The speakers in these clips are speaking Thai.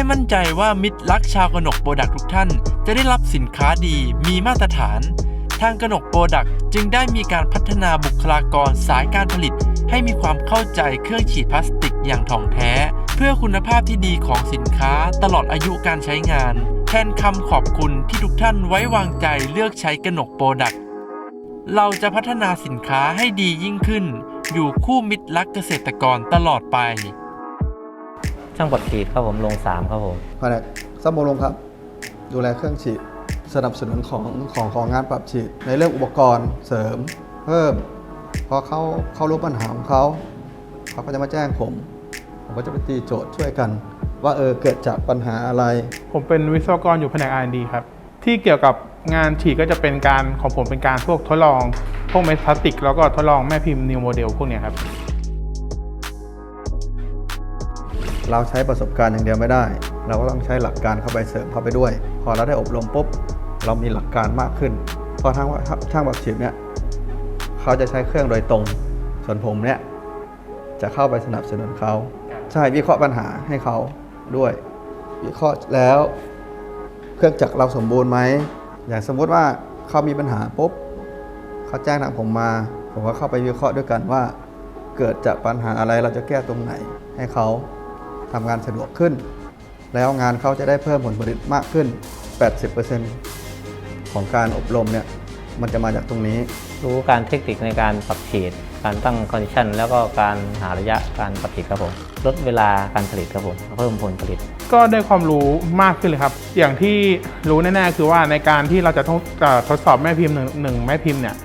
ให้มั่นใจว่ามิตรรักชาวกนกโปรดักทุกท่าน จะได้รับสินค้าดีมีมาตรฐาน ทางกนกโปรดักจึงได้มีการพัฒนาบุคลากรสายการผลิต ให้มีความเข้าใจเครื่องฉีดพลาสติกอย่างถ่องแท้ เพื่อคุณภาพที่ดีของสินค้าตลอดอายุการใช้งาน แทนคำขอบคุณที่ทุกท่านไว้วางใจเลือกใช้กนกโปรดักเราจะพัฒนาสินค้าให้ดียิ่งขึ้น อยู่คู่มิตรรักเกษตรกรตลอดไป ช่างปลดขีดครับผมลง 3 ครับผมแผนกซ่อมบำรุงครับ ดูแลเครื่องฉีด สนับสนุนของของของงานปรับฉีด ในเรื่องอุปกรณ์เสริม เพิ่มพอเขาเขารู้ปัญหาของเขาเขาก็จะมาแจ้งผม ผมก็จะไปตีโจทย์ช่วยกัน ว่าเออเกิดจากปัญหาอะไร ผมเป็นวิศวกรอยู่แผนก R&D ครับ ที่เกี่ยวกับงานฉีดก็จะเป็นการของผมเป็นการพวกทดลอง พวกเม็ดพลาสติก แล้วก็ทดลองแม่พิมพ์นิวโมเดลพวกเนี้ยครับ เราใช้ประสบการณ์อย่างเดียวไม่ได้ เราก็ต้องใช้หลักการเข้าไปเสริมเข้าไปด้วย พอเราได้อบรมปุ๊บ เรามีหลักการมากขึ้นพอทางว่าช่างแบบฉีดเนี่ยเขาจะใช้เครื่องโดยตรง ส่วนผมเนี่ยจะเข้าไปสนับสนุนเขาใช่วิเคราะห์ปัญหาให้เขาด้วย วิเคราะห์แล้ว เครื่องจักรเราสมบูรณ์ไหมอย่างสมมุติว่าเขามีปัญหาปุ๊บเขาแจ้งทางผมมา ผมก็เข้าไปวิเคราะห์ด้วยกันว่า เกิดจากปัญหาอะไรเราจะแก้ตรงไหนให้เขา ทำงานสะดวกขึ้น แล้วงานเขาจะได้เพิ่มผลผลิตมากขึ้น 80%ของการอบรมเนี่ยมันจะมาจากตรงนี้ รู้การเทคนิคในการปรับฉีด การตั้งคอนดิชันแล้วก็การหาระยะการปรับฉีดครับผม ลดเวลาการผลิตครับผมเพิ่มผลผลิต ก็ได้ความรู้มากขึ้นเลยครับ อย่างที่รู้แน่ๆคือว่าในการที่เราจะทดเอ่อทดสอบแม่พิมพ์หนึ่งหนึ่งแม่พิมพ์เนี่ย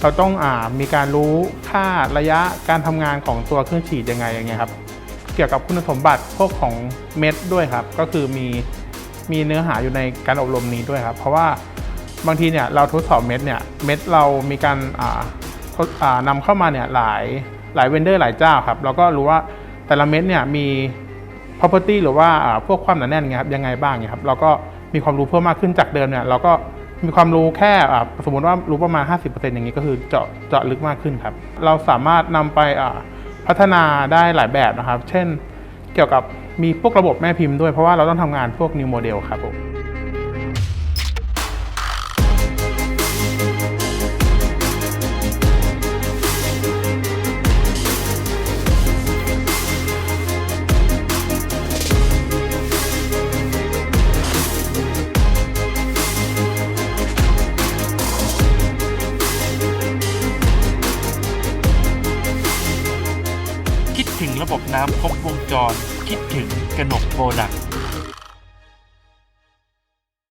เราต้องอามีการรู้ค่าระยะการทำงานของตัวเครื่องฉีดยังไงอย่างเงี้ยครับ เกี่ยวกับคุณสมบัติพวกของเม็ดด้วยครับ ก็คือมีมีเนื้อหาอยู่ในการอบรมนี้ด้วยครับ เพราะว่าบางทีเนี่ยเราทดสอบเม็ดเนี่ยเม็ดเรามีการอ่าทดอ่านำเข้ามาเนี่ยหลายหลายเวนเดอร์หลายเจ้าครับเราก็รู้ว่าแต่ละเม็ดเนี่ยมี property หรือว่าอ่าพวกความหนาแน่นเงี้ยครับยังไงบ้างเงี้ยครับเราก็มีความรู้เพิ่มมากขึ้นจากเดิมเนี่ยเราก็มีความรู้แค่อ่าสมมติว่ารู้ประมาณ 50%อย่างนี้ก็คือเจาะเจาะลึกมากขึ้นครับ เราสามารถนำไปอ่า พัฒนาได้หลายแบบนะครับ เช่น เกี่ยวกับมีพวกระบบแม่พิมพ์ด้วยเพราะว่าเราต้องทำงานพวก new model ครับผม ระบบน้ำครบวงจร คิดถึงกระหนกโปรดักต์